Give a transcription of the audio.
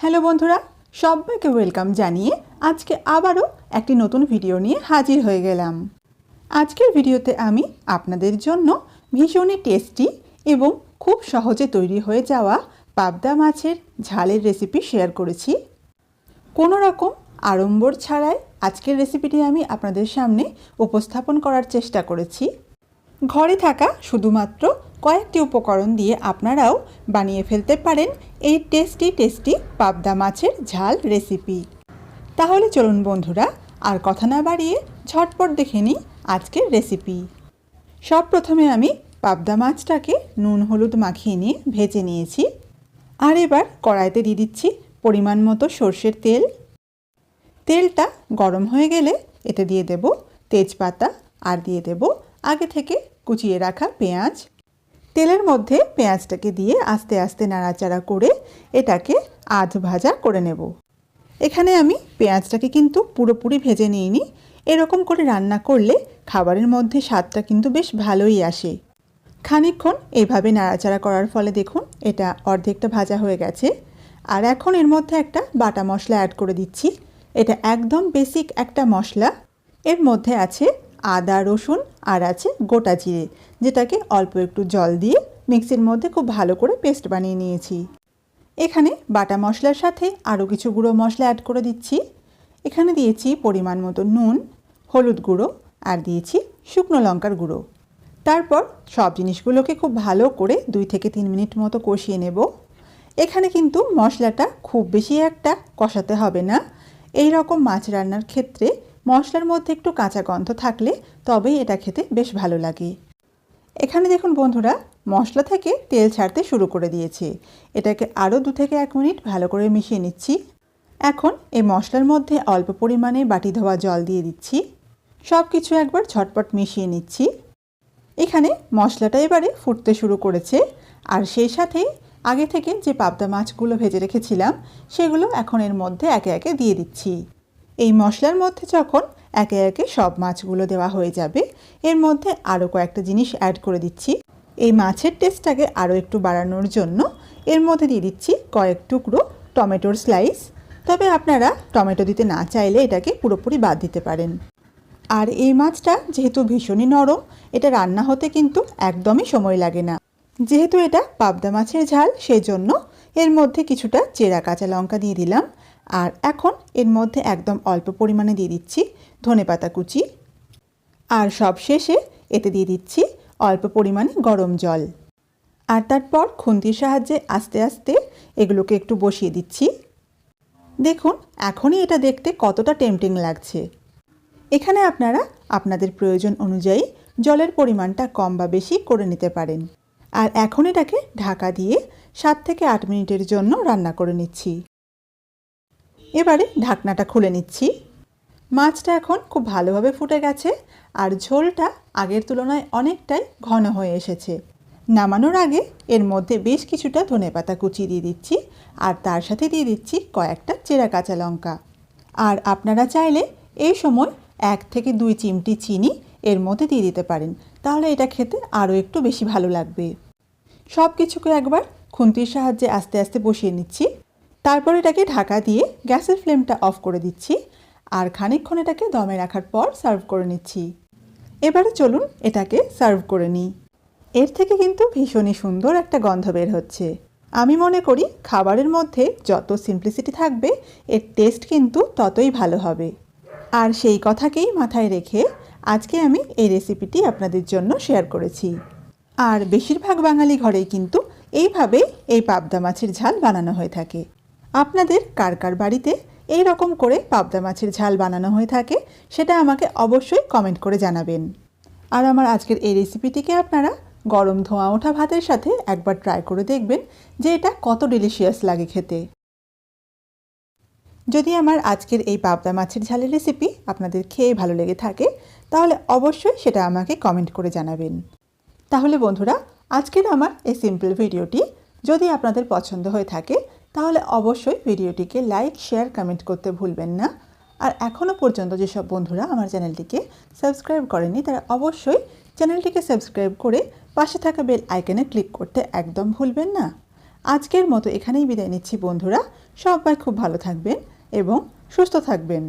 Hello বন্ধুরা, সবাইকে welcome জানিয়ে আজকে আবারও একটি নতুন ভিডিও নিয়ে হাজির হয়ে গেলাম। আজকের ভিডিওতে আমি আপনাদের জন্য ভীষণই টেস্টি এবং খুব সহজে তৈরি হয়ে যাওয়া পাবদা মাছের ঝালের রেসিপি শেয়ার করেছি। কোনো রকম আড়ম্বর ছাড়াই আজকের রেসিপিটি আমি আপনাদের সামনে উপস্থাপন করার চেষ্টা করেছি। ঘরে থাকা শুধুমাত্র কয়েকটি উপকরণ দিয়ে আপনারাও বানিয়ে ফেলতে পারেন এই টেস্টি টেস্টি পাবদা মাছের ঝাল রেসিপি। তাহলে চলুন বন্ধুরা, আর কথা না বাড়িয়ে ঝটপট দেখে নিই আজকের রেসিপি। সব প্রথমে আমি পাবদা মাছটাকে নুন হলুদ মাখিয়ে নিয়ে ভেজে নিয়েছি। আর এবার কড়াইতে দিয়ে দিচ্ছি পরিমাণ মতো সর্ষের তেল। তেলটা গরম হয়ে গেলে এতে দিয়ে দেব তেজপাতা আর দিয়ে দেব আগে থেকে কুচিয়ে রাখা পেঁয়াজ। তেলের মধ্যে পেঁয়াজটাকে দিয়ে আস্তে আস্তে নাড়াচাড়া করে এটাকে আধ ভাজা করে নেব। এখানে আমি পেঁয়াজটাকে কিন্তু পুরোপুরি ভেজে নিইনি। এরকম করে রান্না করলে খাবারের মধ্যে স্বাদটা কিন্তু বেশ ভালোই আসে। খানিকক্ষণ এভাবে নাড়াচাড়া করার ফলে দেখুন এটা অর্ধেকটা ভাজা হয়ে গেছে। আর এখন এর মধ্যে একটা বাটা মশলা অ্যাড করে দিচ্ছি। এটা একদম বেসিক একটা মশলা। এর মধ্যে আছে আদা, রসুন আর আছে গোটা জিরে, যেটাকে অল্প একটু জল দিয়ে মিক্সির মধ্যে খুব ভালো করে পেস্ট বানিয়ে নিয়েছি। এখানে বাটা মশলার সাথে আরও কিছু গুঁড়ো মশলা অ্যাড করে দিচ্ছি। এখানে দিয়েছি পরিমাণ মতো নুন, হলুদ গুঁড়ো আর দিয়েছি শুকনো লঙ্কার গুঁড়ো। তারপর সব জিনিসগুলোকে খুব ভালো করে দুই থেকে তিন মিনিট মতো কষিয়ে নেব। এখানে কিন্তু মশলাটা খুব বেশি একটা কষাতে হবে না। এই রকম মাছ রান্নার ক্ষেত্রে মশলার মধ্যে একটু কাঁচা গন্ধ থাকলে তবেই এটা খেতে বেশ ভালো লাগে। এখানে দেখুন বন্ধুরা, মশলা থেকে তেল ছাড়তে শুরু করে দিয়েছে। এটাকে আরও দু থেকে এক মিনিট ভালো করে মিশিয়ে নিচ্ছি। এখন এই মশলার মধ্যে অল্প পরিমাণে বাটি ধোয়া জল দিয়ে দিচ্ছি। সব কিছু একবার ঝটপট মিশিয়ে নিচ্ছি। এখানে মশলাটা এবারে ফুটতে শুরু করেছে। আর সেই সাথেই আগে থেকে যে পাবদা মাছগুলো ভেজে রেখেছিলাম, সেগুলো এখন এর মধ্যে একে একে দিয়ে দিচ্ছি। এই মশলার মধ্যে যখন একে একে সব মাছগুলো দেওয়া হয়ে যাবে, এর মধ্যে আরও কয়েকটা জিনিস অ্যাড করে দিচ্ছি। এই মাছের টেস্টটাকে আরও একটু বাড়ানোর জন্য এর মধ্যে দিয়ে দিচ্ছি কয়েক টুকরো টমেটোর স্লাইস তবে আপনারা টমেটো দিতে না চাইলে এটাকে পুরোপুরি বাদ দিতে পারেন। আর এই মাছটা যেহেতু ভীষণই নরম, এটা রান্না হতে কিন্তু একদমই সময় লাগে না। যেহেতু এটা পাবদা মাছের ঝাল সেই জন্য এর মধ্যে কিছুটা চেরা কাঁচা লঙ্কা দিয়ে দিলাম। আর এখন এর মধ্যে একদম অল্প পরিমাণে দিয়ে দিচ্ছি ধনে পাতা কুচি। আর সব শেষে এতে দিয়ে দিচ্ছি অল্প পরিমাণে গরম জল। আর তারপর খুন্তির সাহায্যে আস্তে আস্তে এগুলোকে একটু বসিয়ে দিচ্ছি। দেখুন, এখনই এটা দেখতে কতটা টেমটিং লাগছে। এখানে আপনারা আপনাদের প্রয়োজন অনুযায়ী জলের পরিমাণটা কম বা বেশি করে নিতে পারেন। আর এখন এটাকে ঢাকা দিয়ে সাত থেকে আট মিনিটের জন্য রান্না করে নিচ্ছি। এবারে ঢাকনাটা খুলে নিচ্ছি। মাছটা এখন খুব ভালোভাবে ফুটে গেছে আর ঝোলটা আগের তুলনায় অনেকটাই ঘন হয়ে এসেছে। নামানোর আগে এর মধ্যে বেশ কিছুটা ধনেপাতা কুচি দিয়ে দিচ্ছি আর তার সাথে দিয়ে দিচ্ছি কয়েকটা চেরা কাঁচা লঙ্কা। আর আপনারা চাইলে এই সময় এক থেকে দুই চিমটি চিনি এর মধ্যে দিয়ে দিতে পারেন, তাহলে এটা খেতে আরও একটু বেশি ভালো লাগবে। সব কিছুকে একবার খুন্তির সাহায্যে আস্তে আস্তে বসিয়ে নিচ্ছি। তারপর এটাকে ঢাকা দিয়ে গ্যাসের ফ্লেমটা অফ করে দিচ্ছি আর খানিকক্ষণ এটাকে দমে রাখার পর সার্ভ করে নিচ্ছি। এবারে চলুন এটাকে সার্ভ করে নিই। এর থেকে কিন্তু ভীষণই সুন্দর একটা গন্ধ বের হচ্ছে। আমি মনে করি খাবারের মধ্যে যত সিম্পলিসিটি থাকবে, এর টেস্ট কিন্তু ততই ভালো হবে। আর সেই কথাকেই মাথায় রেখে আজকে আমি এই রেসিপিটি আপনাদের জন্য শেয়ার করেছি। আর বেশিরভাগ বাঙালি ঘরেই কিন্তু এইভাবে এই পাবদা মাছের ঝাল বানানো হয়ে থাকে। আপনাদের কার কার বাড়িতে এই রকম করে পাবদা মাছের ঝাল বানানো হয়ে থাকে সেটা আমাকে অবশ্যই কমেন্ট করে জানাবেন। আর আমার আজকের এই রেসিপিটিকে আপনারা গরম ধোঁয়া ওঠা ভাতের সাথে একবার ট্রাই করে দেখবেন যে এটা কত ডিলিশিয়াস লাগে খেতে। যদি আমার আজকের এই পাবদা মাছের ঝালের রেসিপি আপনাদের খেয়ে ভালো লেগে থাকে, তাহলে অবশ্যই সেটা আমাকে কমেন্ট করে জানাবেন। তাহলে বন্ধুরা, আজকের আমার এই সিম্পল ভিডিওটি যদি আপনাদের পছন্দ হয়ে থাকে তাহলে অবশ্যই ভিডিওটিকে লাইক, শেয়ার, কমেন্ট করতে ভুলবেন না। আর এখনও পর্যন্ত যেসব বন্ধুরা আমার চ্যানেলটিকে সাবস্ক্রাইব করেনি, তারা অবশ্যই চ্যানেলটিকে সাবস্ক্রাইব করে পাশে থাকা বেল আইকনে ক্লিক করতে একদম ভুলবেন না। আজকের মতো এখানেই বিদায় নিচ্ছি বন্ধুরা। সবাই খুব ভালো থাকবেন এবং সুস্থ থাকবেন।